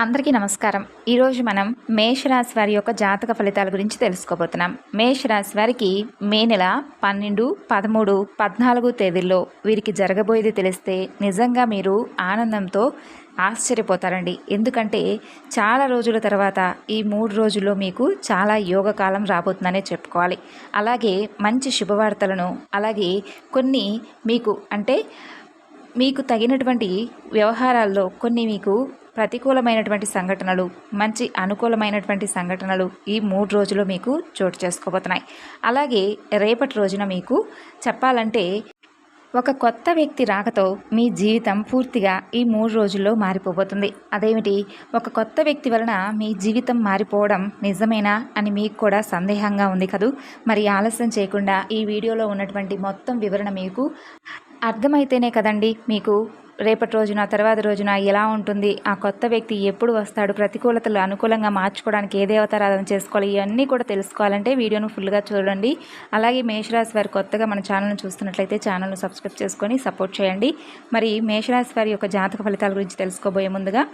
అందరికీ నమస్కారం. ఈరోజు మనం మేషరాశి వారి యొక్క జాతక ఫలితాల గురించి తెలుసుకోబోతున్నాం. మేషరాశి వారికి మే నెల పన్నెండు పదమూడు పద్నాలుగు తేదీల్లో వీరికి జరగబోయేది తెలిస్తే నిజంగా మీరు ఆనందంతో ఆశ్చర్యపోతారండి. ఎందుకంటే చాలా రోజుల తర్వాత ఈ మూడు రోజుల్లో మీకు చాలా యోగకాలం రాబోతుందనే చెప్పుకోవాలి. అలాగే మంచి శుభవార్తలను అలాగే కొన్ని మీకు అంటే మీకు తగినటువంటి వ్యవహారాల్లో కొన్ని మీకు ప్రతికూలమైనటువంటి సంఘటనలు మంచి అనుకూలమైనటువంటి సంఘటనలు ఈ మూడు రోజులు మీకు చోటు చేసుకోబోతున్నాయి. అలాగే రేపటి రోజున మీకు చెప్పాలంటే ఒక కొత్త వ్యక్తి రాకతో మీ జీవితం పూర్తిగా ఈ మూడు రోజుల్లో మారిపోబోతుంది. అదేమిటి? ఒక కొత్త వ్యక్తి వలన మీ జీవితం మారిపోవడం నిజమేనా అని మీకు కూడా సందేహంగా ఉంది కదూ? మరి ఆలస్యం చేయకుండా ఈ వీడియోలో ఉన్నటువంటి మొత్తం వివరణ మీకు అర్థమైతేనే కదండి మీకు రేపటి రోజున తర్వాత రోజున ఎలా ఉంటుంది? ఆ కొత్త వ్యక్తి ఎప్పుడు వస్తాడు? ప్రతికూలతలు అనుకూలంగా మార్చుకోవడానికి ఏ దేవతారాధన చేసుకోవాలి? ఇవన్నీ కూడా తెలుసుకోవాలంటే వీడియోను ఫుల్గా చూడండి. అలాగే మేషరాశి వారి కొత్తగా మన ఛానల్ను చూస్తున్నట్లయితే ఛానల్ను సబ్స్క్రైబ్ చేసుకొని సపోర్ట్ చేయండి. మరి మేషరాశి వారి యొక్క జాతక ఫలితాల గురించి తెలుసుకోబోయే ముందుగా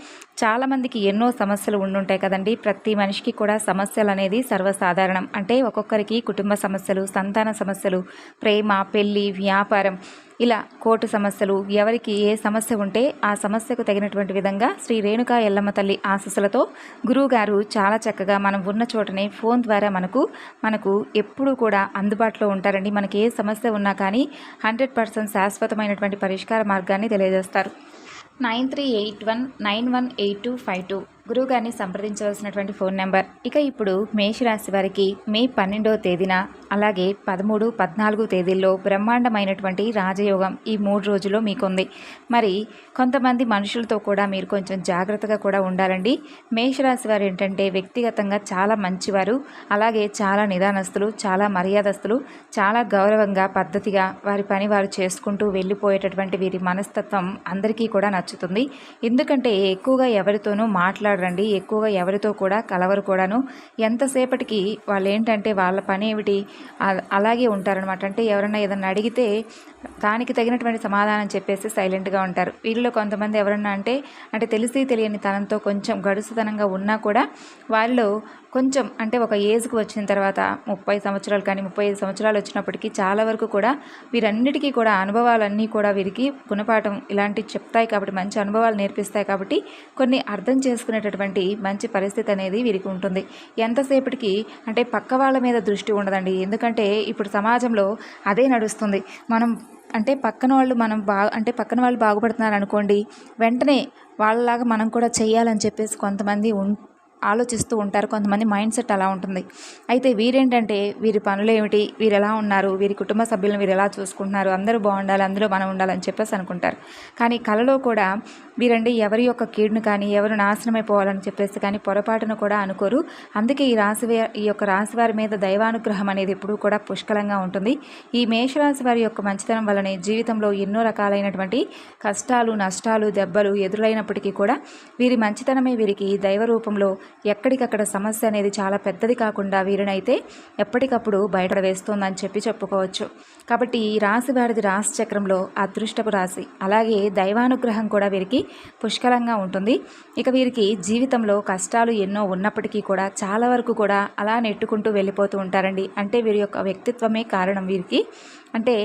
చాలామందికి ఎన్నో సమస్యలు ఉండుంటాయి కదండి. ప్రతి మనిషికి కూడా సమస్యలు అనేది సర్వసాధారణం. అంటే ఒక్కొక్కరికి కుటుంబ సమస్యలు సంతాన సమస్యలు ప్రేమ పెళ్ళి వ్యాపారం ఇలా కోర్టు సమస్యలు ఎవరికి ఏ సమస్య ఉంటే ఆ సమస్యకు తగినటువంటి విధంగా శ్రీ రేణుకా ఎల్లమ్మ తల్లి ఆశస్సులతో గురువుగారు చాలా చక్కగా మనం ఉన్న చోటనే ఫోన్ ద్వారా మనకు మనకు ఎప్పుడూ కూడా అందుబాటులో ఉంటారండి. మనకి ఏ సమస్య ఉన్నా కానీ హండ్రెడ్ పర్సెంట్ శాశ్వతమైనటువంటి పరిష్కార మార్గాన్ని తెలియజేస్తారు. Nine three eight one nine one eight two five two గురువుగారిని సంప్రదించవలసినటువంటి ఫోన్ నెంబర్. ఇక ఇప్పుడు మేషరాశి వారికి మే పన్నెండవ తేదీన అలాగే పదమూడు పద్నాలుగు తేదీల్లో బ్రహ్మాండమైనటువంటి రాజయోగం ఈ మూడు రోజుల్లో మీకుంది. మరి కొంతమంది మనుషులతో కూడా మీరు కొంచెం జాగ్రత్తగా కూడా ఉండాలండి. మేషరాశి వారు ఏంటంటే వ్యక్తిగతంగా చాలా మంచివారు అలాగే చాలా నిదానస్తులు చాలా మర్యాదస్తులు చాలా గౌరవంగా పద్ధతిగా వారి పని వారు చేసుకుంటూ వెళ్ళిపోయేటటువంటి వీరి మనస్తత్వం అందరికీ కూడా నచ్చుతుంది. ఎందుకంటే ఎక్కువగా ఎవరితోనూ మాట్లాడు మాట్లాడరండి. ఎక్కువగా ఎవరితో కూడా కలవరు కూడాను. ఎంతసేపటికి వాళ్ళు ఏంటంటే వాళ్ళ పని ఏమిటి? అలాగే ఉంటారనమాట అంటే ఎవరన్నా ఏదన్నా అడిగితే దానికి తగినటువంటి సమాధానం చెప్పేసి సైలెంట్గా ఉంటారు. వీళ్ళలో కొంతమంది ఎవరన్నా అంటే అంటే తెలిసి తెలియని తనంతో కొంచెం గడుసుతనంగా ఉన్నా కూడా వాళ్ళు కొంచెం అంటే ఒక ఏజ్కి వచ్చిన తర్వాత ముప్పై సంవత్సరాలు కానీ ముప్పై ఐదు సంవత్సరాలు వచ్చినప్పటికీ చాలా వరకు కూడా వీరన్నిటికీ కూడా అనుభవాలన్నీ కూడా వీరికి గుణపాఠం ఇలాంటివి చెప్తాయి కాబట్టి మంచి అనుభవాలు నేర్పిస్తాయి కాబట్టి కొన్ని అర్థం చేసుకునేటటువంటి మంచి పరిస్థితి అనేది వీరికి ఉంటుంది. ఎంతసేపటికి అంటే పక్క వాళ్ళ మీద దృష్టి ఉండదండి. ఎందుకంటే ఇప్పుడు సమాజంలో అదే నడుస్తుంది. మనం అంటే పక్కన వాళ్ళు మనం బా అంటే పక్కన వాళ్ళు బాగుపడుతున్నారు అనుకోండి వెంటనే వాళ్ళలాగా మనం కూడా చేయాలని చెప్పేసి కొంతమంది ఉం ఆలోచిస్తూ ఉంటారు. కొంతమంది మైండ్ సెట్ అలా ఉంటుంది. అయితే వీరేంటంటే వీరి పనులు ఏమిటి? వీరు ఎలా ఉన్నారు? వీరి కుటుంబ సభ్యులను వీరు ఎలా చూసుకుంటున్నారు? అందరూ బాగుండాలి అందులో మనం ఉండాలని చెప్పేసి అనుకుంటారు. కానీ కళలో కూడా వీరండి ఎవరి యొక్క కీడును కానీ ఎవరు నాశనమైపోవాలని చెప్పేసి కానీ పొరపాటును కూడా అనుకోరు. అందుకే ఈ రాశి ఈ యొక్క రాశి వారి మీద దైవానుగ్రహం అనేది ఎప్పుడూ కూడా పుష్కలంగా ఉంటుంది. ఈ మేషరాశి వారి యొక్క మంచితనం వలనే జీవితంలో ఎన్నో రకాలైనటువంటి కష్టాలు నష్టాలు దెబ్బలు ఎదురైనప్పటికీ కూడా వీరి మంచితనమే వీరికి దైవ రూపంలో ఎక్కడికక్కడ సమస్య అనేది చాలా పెద్దది కాకుండా వీరినైతే ఎప్పటికప్పుడు బయట వేస్తోందని చెప్పి చెప్పుకోవచ్చు. కాబట్టి ఈ రాశి వారిది రాశి చక్రంలో అదృష్టపు రాశి. అలాగే దైవానుగ్రహం కూడా వీరికి పుష్కలంగా ఉంటుంది. ఇక వీరికి జీవితంలో కష్టాలు ఎన్నో ఉన్నప్పటికీ కూడా చాలా వరకు కూడా అలా నెట్టుకుంటూ వెళ్ళిపోతూ ఉంటారండి. అంటే వీరి యొక్క వ్యక్తిత్వమే కారణం వీరికి. అంటే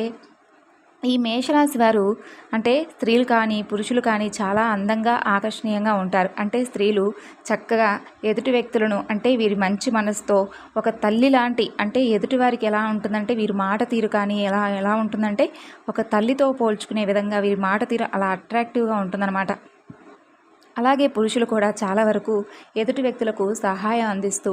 ఈ మేషరాశి వారు అంటే స్త్రీలు కానీ పురుషులు కానీ చాలా అందంగా ఆకర్షణీయంగా ఉంటారు. అంటే స్త్రీలు చక్కగా ఎదుటి వ్యక్తులను అంటే వీరి మంచి మనసుతో ఒక తల్లి లాంటి అంటే ఎదుటి వారికి ఎలా ఉంటుందంటే వీరి మాట తీరు కానీ ఎలా ఎలా ఉంటుందంటే ఒక తల్లితో పోల్చుకునే విధంగా వీరి మాట తీరు అలా అట్రాక్టివ్గా ఉంటుందన్నమాట. అలాగే పురుషులు కూడా చాలా వరకు ఎదుటి వ్యక్తులకు సహాయం అందిస్తూ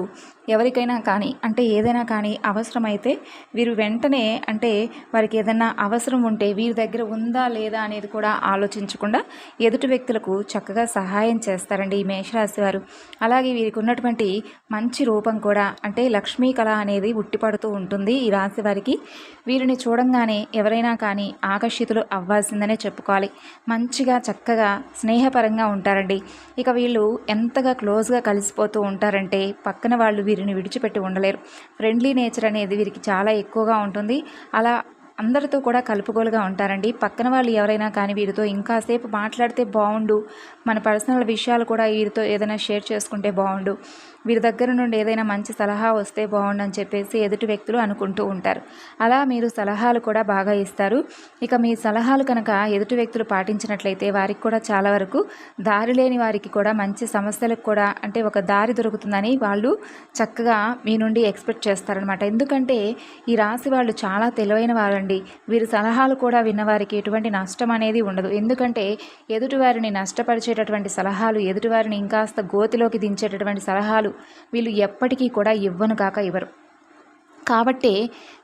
ఎవరికైనా కానీ అంటే ఏదైనా కానీ అవసరమైతే వీరు వెంటనే అంటే వారికి ఏదైనా అవసరం ఉంటే వీరి దగ్గర ఉందా లేదా అనేది కూడా ఆలోచించకుండా ఎదుటి వ్యక్తులకు చక్కగా సహాయం చేస్తారండి ఈ మేషరాశి వారు. అలాగే వీరికి ఉన్నటువంటి మంచి రూపం కూడా అంటే లక్ష్మీ కళ అనేది ఉట్టిపడుతూ ఉంటుంది ఈ రాశి వారికి. వీరిని చూడంగానే ఎవరైనా కానీ ఆకర్షితులు అవ్వాల్సిందనే చెప్పుకోవాలి. మంచిగా చక్కగా స్నేహపరంగా ఉంటారండి. ఇక వీళ్ళు ఎంతగా క్లోజ్గా కలిసిపోతూ ఉంటారంటే పక్కన వాళ్ళు వీరిని విడిచిపెట్టి ఉండలేరు. ఫ్రెండ్లీ నేచర్ అనేది వీరికి చాలా ఎక్కువగా ఉంటుంది. అలా అందరితో కూడా కలుపుగోలుగా ఉంటారండి. పక్కన వాళ్ళు ఎవరైనా కానీ వీరితో ఇంకాసేపు మాట్లాడితే బాగుండు మన పర్సనల్ విషయాలు కూడా వీరితో ఏదైనా షేర్ చేసుకుంటే బాగుండు వీరి దగ్గర నుండి ఏదైనా మంచి సలహా వస్తే బాగుండు అని చెప్పేసి ఎదుటి వ్యక్తులు అనుకుంటూ ఉంటారు. అలా మీరు సలహాలు కూడా బాగా ఇస్తారు. ఇక మీ సలహాలు కనుక ఎదుటి వ్యక్తులు పాటించినట్లయితే వారికి కూడా చాలా వరకు దారి లేని వారికి కూడా మంచి సమస్యలకు కూడా అంటే ఒక దారి దొరుకుతుందని వాళ్ళు చక్కగా మీ నుండి ఎక్స్పెక్ట్ చేస్తారనమాట ఎందుకంటే ఈ రాశి వాళ్ళు చాలా తెలివైన వారండి. వీరి సలహాలు కూడా విన్నవారికి ఎటువంటి నష్టం అనేది ఉండదు. ఎందుకంటే ఎదుటివారిని నష్టపరిచేటటువంటి సలహాలు ఎదుటివారిని ఇంకాస్త గోతిలోకి దించేటటువంటి సలహాలు వీళ్ళు ఎప్పటికీ కూడా ఇవ్వను కాక ఇవ్వరు. కాబట్టి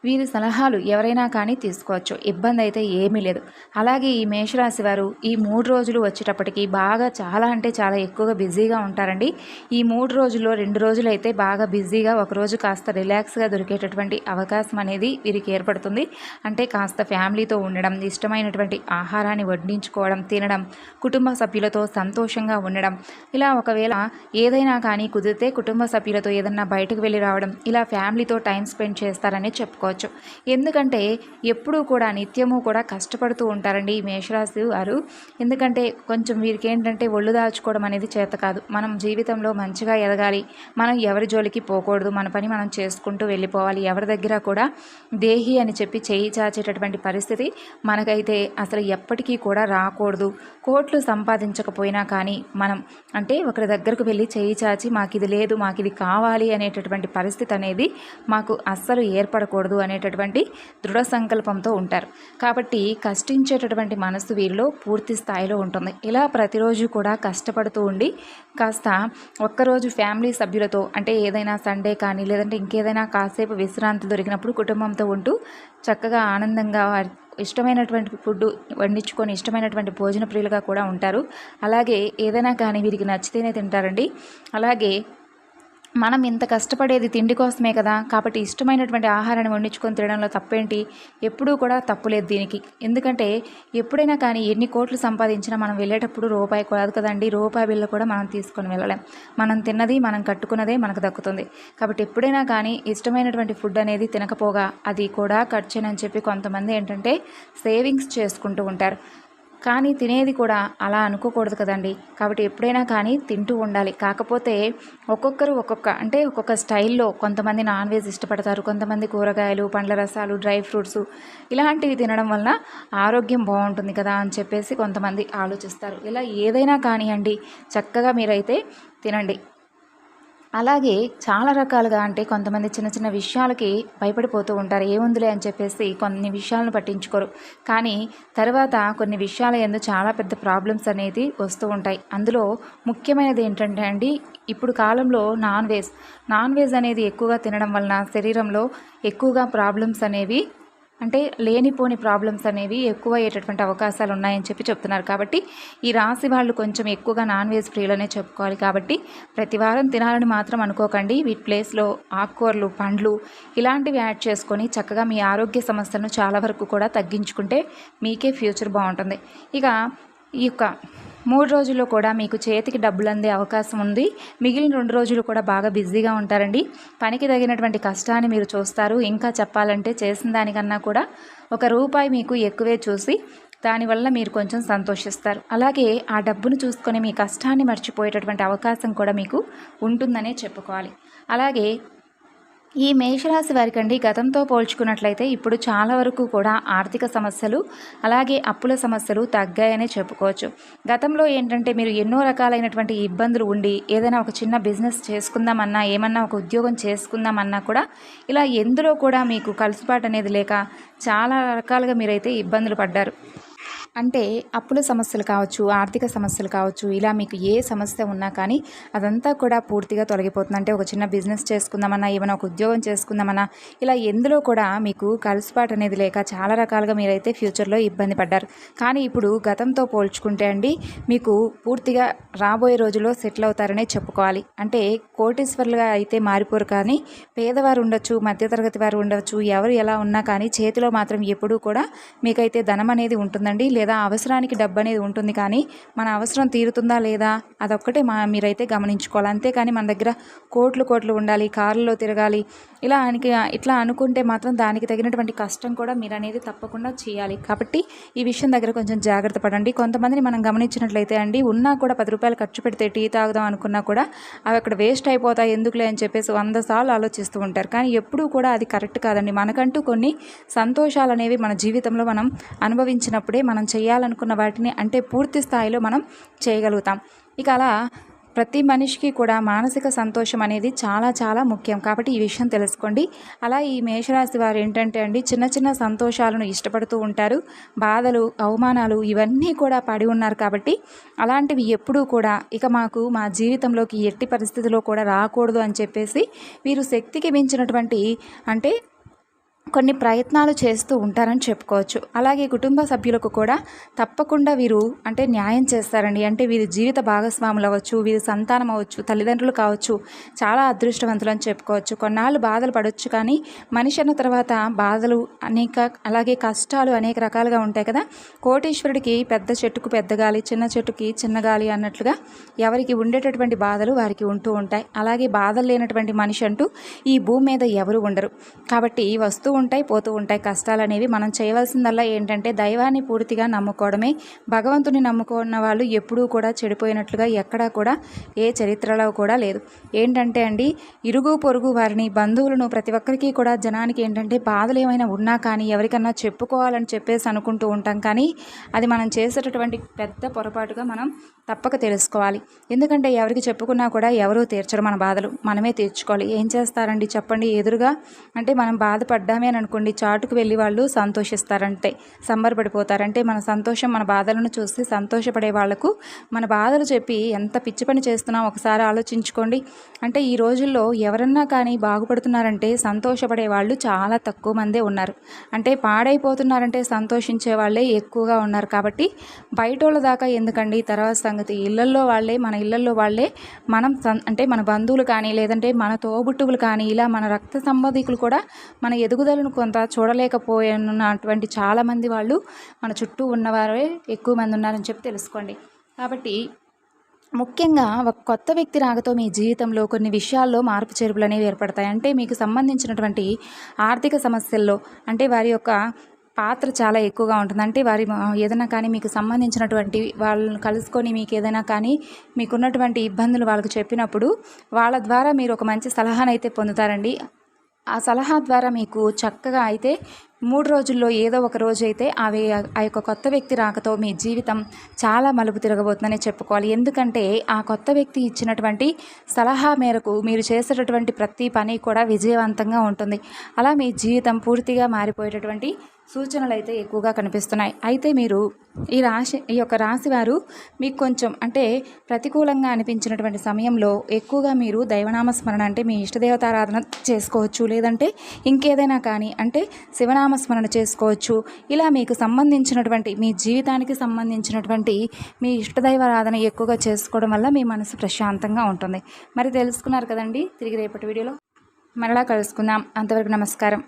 వీరి సలహాలు ఎవరైనా కానీ తీసుకోవచ్చు. ఇబ్బంది అయితే ఏమీ లేదు. అలాగే ఈ మేషరాశి వారు ఈ మూడు రోజులు వచ్చేటప్పటికి బాగా చాలా అంటే చాలా ఎక్కువగా బిజీగా ఉంటారండి. ఈ మూడు రోజుల్లో రెండు రోజులు అయితే బాగా బిజీగా ఒకరోజు కాస్త రిలాక్స్గా దొరికేటటువంటి అవకాశం అనేది వీరికి ఏర్పడుతుంది. అంటే కాస్త ఫ్యామిలీతో ఉండడం ఇష్టమైనటువంటి ఆహారాన్ని వడ్డించుకోవడం తినడం కుటుంబ సభ్యులతో సంతోషంగా ఉండడం ఇలా ఒకవేళ ఏదైనా కానీ కుదిరితే కుటుంబ సభ్యులతో ఏదన్నా బయటకు వెళ్ళి రావడం ఇలా ఫ్యామిలీతో టైం స్పెండ్ చేస్తారని చెప్పుకోవచ్చు. ఎందుకంటే ఎప్పుడూ కూడా నిత్యము కూడా కష్టపడుతూ ఉంటారండి ఈ మేషరాశి వారు. ఎందుకంటే కొంచెం వీరికి ఏంటంటే ఒళ్ళు దాచుకోవడం అనేది చేత కాదు. మనం జీవితంలో మంచిగా ఎదగాలి. మనం ఎవరి జోలికి పోకూడదు. మన పని మనం చేసుకుంటూ వెళ్ళిపోవాలి. ఎవరి దగ్గర కూడా దేహి అని చెప్పి చేయి చాచేటటువంటి పరిస్థితి మనకైతే అసలు ఎప్పటికీ కూడా రాకూడదు. కోట్లు సంపాదించకపోయినా కానీ మనం అంటే ఒకరి దగ్గరకు వెళ్ళి చేయి చాచి మాకు ఇది లేదు మాకు ఇది కావాలి అనేటటువంటి పరిస్థితి అనేది మాకు అస్సలు ఏర్పడకూడదు అనేటటువంటి దృఢ సంకల్పంతో ఉంటారు. కాబట్టి కష్టించేటటువంటి మనసు వీరిలో పూర్తి స్థాయిలో ఉంటుంది. ఇలా ప్రతిరోజు కూడా కష్టపడుతూ ఉండి కాస్త ఒక్కరోజు ఫ్యామిలీ సభ్యులతో అంటే ఏదైనా సండే కానీ లేదంటే ఇంకేదైనా కాసేపు విశ్రాంతి దొరికినప్పుడు కుటుంబంతో ఉంటూ చక్కగా ఆనందంగా వారి ఇష్టమైనటువంటి ఫుడ్ వండించుకొని ఇష్టమైనటువంటి భోజన ప్రియులుగా కూడా ఉంటారు. అలాగే ఏదైనా కానీ వీరికి నచ్చితేనే తింటారండి. అలాగే మనం ఇంత కష్టపడేది తిండి కోసమే కదా కాబట్టి ఇష్టమైనటువంటి ఆహారాన్ని వండించుకొని తినడంలో తప్పేంటి? ఎప్పుడూ కూడా తప్పులేదు దీనికి. ఎందుకంటే ఎప్పుడైనా కానీ ఎన్ని కోట్లు సంపాదించినా మనం వెళ్ళేటప్పుడు రూపాయి కాదు కదండి రూపాయి బిల్లు కూడా మనం తీసుకొని వెళ్ళలేం. మనం తిన్నది మనం కట్టుకున్నదే మనకు దక్కుతుంది. కాబట్టి ఎప్పుడైనా కానీ ఇష్టమైనటువంటి ఫుడ్ అనేది తినకపోగా అది కూడా ఖర్చేనని చెప్పి కొంతమంది ఏంటంటే సేవింగ్స్ చేసుకుంటూ ఉంటారు. కానీ తినేది కూడా అలా అనుకోకూడదు కదండి. కాబట్టి ఎప్పుడైనా కానీ తింటూ ఉండాలి. కాకపోతే ఒక్కొక్కరు ఒక్కొక్క అంటే ఒక్కొక్క స్టైల్లో కొంతమంది నాన్ వెజ్ ఇష్టపడతారు. కొంతమంది కూరగాయలు పండ్ల రసాలు డ్రై ఫ్రూట్స్ ఇలాంటివి తినడం వలన ఆరోగ్యం బాగుంటుంది కదా అని చెప్పేసి కొంతమంది ఆలోచిస్తారు. ఇలా ఏదైనా కానివ్వండి చక్కగా మీరైతే తినండి. అలాగే చాలా రకాలుగా అంటే కొంతమంది చిన్న చిన్న విషయాలకి భయపడిపోతూ ఉంటారు. ఏముందిలే అని చెప్పేసి కొన్ని విషయాలను పట్టించుకోరు. కానీ తర్వాత కొన్ని విషయాల ఎందు చాలా పెద్ద ప్రాబ్లమ్స్ అనేది వస్తూ ఉంటాయి. అందులో ముఖ్యమైనది ఏంటంటే అండి ఇప్పుడు కాలంలో నాన్ వెజ్ నాన్ వెజ్ అనేది ఎక్కువగా తినడం వలన శరీరంలో ఎక్కువగా ప్రాబ్లమ్స్ అనేవి అంటే లేనిపోని ప్రాబ్లమ్స్ అనేవి ఎక్కువ అయ్యేటటువంటి అవకాశాలు ఉన్నాయని చెప్పి చెప్తున్నారు. కాబట్టి ఈ రాశి వాళ్ళు కొంచెం ఎక్కువగా నాన్ వెజ్ ఫ్రీలోనే చెప్పుకోవాలి. కాబట్టి ప్రతి వారం తినాలని మాత్రం అనుకోకండి. వీటి ప్లేస్లో ఆకుకూరలు పండ్లు ఇలాంటివి యాడ్ చేసుకొని చక్కగా మీ ఆరోగ్య సమస్యలను చాలా వరకు కూడా తగ్గించుకుంటే మీకే ఫ్యూచర్ బాగుంటుంది. ఇక ఈ యొక్క మూడు రోజుల్లో కూడా మీకు చేతికి డబ్బులు అందే అవకాశం ఉంది. మిగిలిన రెండు రోజులు కూడా బాగా బిజీగా ఉంటారండి. పనికి తగినటువంటి కష్టాన్ని మీరు చూస్తారు. ఇంకా చెప్పాలంటే చేసిన దానికన్నా కూడా ఒక రూపాయి మీకు ఎక్కువే చూసి దానివల్ల మీరు కొంచెం సంతోషిస్తారు. అలాగే ఆ డబ్బును చూసుకొని మీ కష్టాన్ని మర్చిపోయేటటువంటి అవకాశం కూడా మీకు ఉంటుందనే చెప్పుకోవాలి. అలాగే ఈ మేషరాశి వారికండి గతంతో పోల్చుకున్నట్లయితే ఇప్పుడు చాలా వరకు కూడా ఆర్థిక సమస్యలు అలాగే అప్పుల సమస్యలు తగ్గాయనే చెప్పుకోవచ్చు. గతంలో ఏంటంటే మీరు ఎన్నో రకాలైనటువంటి ఇబ్బందులు ఉండి ఏదైనా ఒక చిన్న బిజినెస్ చేసుకుందామన్నా ఏమన్నా ఒక ఉద్యోగం చేసుకుందామన్నా కూడా ఇలా ఎందులో కూడా మీకు కలుసుబాటు అనేది లేక చాలా రకాలుగా మీరైతే ఇబ్బందులు పడ్డారు. అంటే అప్పుల సమస్యలు కావచ్చు ఆర్థిక సమస్యలు కావచ్చు ఇలా మీకు ఏ సమస్య ఉన్నా కానీ అదంతా కూడా పూర్తిగా తొలగిపోతుంది. అంటే ఒక చిన్న బిజినెస్ చేసుకుందామన్నా ఏమైనా ఒక ఉద్యోగం చేసుకుందామన్నా ఇలా ఎందులో కూడా మీకు కలిసిపాటు అనేది లేక చాలా రకాలుగా మీరైతే ఫ్యూచర్లో ఇబ్బంది పడ్డారు. కానీ ఇప్పుడు గతంతో పోల్చుకుంటే అండి మీకు పూర్తిగా రాబోయే రోజుల్లో సెటిల్ అవుతారనే చెప్పుకోవాలి. అంటే కోటీశ్వర్లుగా అయితే మారిపోరు కానీ పేదవారు ఉండొచ్చు మధ్యతరగతి వారు ఉండొచ్చు ఎవరు ఎలా ఉన్నా కానీ చేతిలో మాత్రం ఎప్పుడూ కూడా మీకైతే ధనం అనేది ఉంటుందండి. లేదా అవసరానికి డబ్బు అనేది ఉంటుంది కానీ మన అవసరం తీరుతుందా లేదా అదొక్కటే మా మీరైతే గమనించుకోవాలి. అంతేకాని మన దగ్గర కోట్లు కోట్లు ఉండాలి కార్లలో తిరగాలి ఇలా ఆయనకి ఇట్లా అనుకుంటే మాత్రం దానికి తగినటువంటి కష్టం కూడా మీరు అనేది తప్పకుండా చేయాలి. కాబట్టి ఈ విషయం దగ్గర కొంచెం జాగ్రత్త పడండి. కొంతమందిని మనం గమనించినట్లయితే అండి ఉన్నా కూడా పది రూపాయలు ఖర్చు పెడితే టీ తాగుదాం అనుకున్నా కూడా అవి అక్కడ వేస్ట్ అయిపోతాయి ఎందుకులే అని చెప్పేసి వంద సార్లు ఆలోచిస్తూ ఉంటారు. కానీ ఎప్పుడూ కూడా అది కరెక్ట్ కాదండి. మనకంటూ కొన్ని సంతోషాలు అనేవి మన జీవితంలో మనం అనుభవించినప్పుడే మనం చేయాలనుకున్న వాటిని అంటే పూర్తి స్థాయిలో మనం చేయగలుగుతాం. ఇక అలా ప్రతి మనిషికి కూడా మానసిక సంతోషం అనేది చాలా చాలా ముఖ్యం. కాబట్టి ఈ విషయం తెలుసుకోండి. అలా ఈ మేషరాశి వారు ఏంటంటే అండి చిన్న చిన్న సంతోషాలను ఇష్టపడుతూ ఉంటారు. బాధలు అవమానాలు ఇవన్నీ కూడా పడి ఉన్నారు కాబట్టి అలాంటివి ఎప్పుడూ కూడా ఇక మాకు మా జీవితంలోకి ఎట్టి పరిస్థితిలో కూడా రాకూడదు అని చెప్పేసి వీరు శక్తికి మించినటువంటి అంటే కొన్ని ప్రయత్నాలు చేస్తూ ఉంటారని చెప్పుకోవచ్చు. అలాగే కుటుంబ సభ్యులకు కూడా తప్పకుండా వీరు అంటే న్యాయం చేస్తారండి. అంటే వీరి జీవిత భాగస్వాములు అవ్వచ్చు వీరి సంతానం అవ్వచ్చు తల్లిదండ్రులు కావచ్చు చాలా అదృష్టవంతులు అని చెప్పుకోవచ్చు. కొన్నాళ్ళు బాధలు పడవచ్చు కానీ మనిషి అన్న తర్వాత బాధలు అనేక అలాగే కష్టాలు అనేక రకాలుగా ఉంటాయి కదా. కోటీశ్వరుడికి పెద్ద చెట్టుకు పెద్ద గాలి చిన్న చెట్టుకి చిన్న గాలి అన్నట్లుగా ఎవరికి ఉండేటటువంటి బాధలు వారికి ఉంటూ ఉంటాయి. అలాగే బాధలు లేనటువంటి మనిషి అంటూ ఈ భూమి మీద ఎవరు ఉండరు. కాబట్టి వస్తువు ఉంటాయి పోతూ ఉంటాయి. కష్టాలు అనేవి మనం చేయవలసిందల్లా ఏంటంటే దైవాన్ని పూర్తిగా నమ్ముకోవడమే. భగవంతుని నమ్ముకున్న వాళ్ళు ఎప్పుడూ కూడా చెడిపోయినట్లుగా ఎక్కడా కూడా ఏ చరిత్రలో కూడా లేదు. ఏంటంటే అండి ఇరుగు పొరుగు వారిని బంధువులను ప్రతి ఒక్కరికి కూడా జనానికి ఏంటంటే బాధలు ఏమైనా ఉన్నా కానీ ఎవరికన్నా చెప్పుకోవాలని చెప్పేసి అనుకుంటూ ఉంటాం కానీ అది మనం చేసేటటువంటి పెద్ద పొరపాటుగా మనం తప్పక తెలుసుకోవాలి. ఎందుకంటే ఎవరికి చెప్పుకున్నా కూడా ఎవరూ తీర్చరు మన బాధలు. మనమే తీర్చుకోవాలి. ఏం చేస్తారండి చెప్పండి. ఎదురుగా అంటే మనం బాధపడ్డామే అని అనుకోండి చాటుకు వెళ్ళి వాళ్ళు సంతోషిస్తారంటే సంబరపడిపోతారంటే మన సంతోషం మన బాధలను చూసి సంతోషపడే వాళ్ళకు మన బాధలు చెప్పి ఎంత పిచ్చి పని చేస్తున్నాం ఒకసారి ఆలోచించుకోండి. అంటే ఈ రోజుల్లో ఎవరన్నా కానీ బాగుపడుతున్నారంటే సంతోషపడే వాళ్ళు చాలా తక్కువ మందే ఉన్నారు. అంటే పాడైపోతున్నారంటే సంతోషించే వాళ్ళే ఎక్కువగా ఉన్నారు కాబట్టి బయట వాళ్ళ దాకా ఎందుకండి? తర్వాత సంగతి ఇళ్ళల్లో వాళ్ళే మన ఇళ్ళల్లో వాళ్ళే మనం అంటే మన బంధువులు కానీ లేదంటే మన తోబుట్టువులు కానీ ఇలా మన రక్త సంబంధికులు కూడా మన ఎదుగుదల ఎదుగుదలను కొంత చూడలేకపోయినటువంటి చాలామంది వాళ్ళు మన చుట్టూ ఉన్నవారే ఎక్కువ మంది ఉన్నారని చెప్పి తెలుసుకోండి. కాబట్టి ముఖ్యంగా ఒక కొత్త వ్యక్తి రాకతో మీ జీవితంలో కొన్ని విషయాల్లో మార్పు చేర్పులు అనేవి ఏర్పడతాయి. అంటే మీకు సంబంధించినటువంటి ఆర్థిక సమస్యల్లో అంటే వారి యొక్క పాత్ర చాలా ఎక్కువగా ఉంటుంది. అంటే వారి ఏదైనా కానీ మీకు సంబంధించినటువంటి వాళ్ళని కలుసుకొని మీకు ఏదైనా కానీ మీకున్నటువంటి ఇబ్బందులు వాళ్ళకి చెప్పినప్పుడు వాళ్ళ ద్వారా మీరు ఒక మంచి సలహానైతే పొందుతారండి. ఆ సలహా ద్వారా మీకు చక్కగా అయితే మూడు రోజుల్లో ఏదో ఒక రోజు అయితే అవి ఆ యొక్క కొత్త వ్యక్తి రాకతో మీ జీవితం చాలా మలుపు తిరగబోతుందని చెప్పుకోవాలి. ఎందుకంటే ఆ కొత్త వ్యక్తి ఇచ్చినటువంటి సలహా మేరకు మీరు చేసేటటువంటి ప్రతి పని కూడా విజయవంతంగా ఉంటుంది. అలా మీ జీవితం పూర్తిగా మారిపోయేటటువంటి సూచనలు అయితే ఎక్కువగా కనిపిస్తున్నాయి. అయితే మీరు ఈ రాశి ఈ యొక్క రాశి వారు మీకు కొంచెం అంటే ప్రతికూలంగా అనిపించినటువంటి సమయంలో ఎక్కువగా మీరు దైవనామ స్మరణ అంటే మీ ఇష్టదేవతారాధన చేసుకోవచ్చు. లేదంటే ఇంకేదైనా కానీ అంటే శివనామ స్మరణ చేసుకోవచ్చు. ఇలా మీకు సంబంధించినటువంటి మీ జీవితానికి సంబంధించినటువంటి మీ ఇష్టదైవారాధన ఎక్కువగా చేసుకోవడం వల్ల మీ మనసు ప్రశాంతంగా ఉంటుంది. మరి తెలుసుకున్నారు కదండి తిరిగి రేపటి వీడియోలో మరలా కలుసుకుందాం. అంతవరకు నమస్కారం.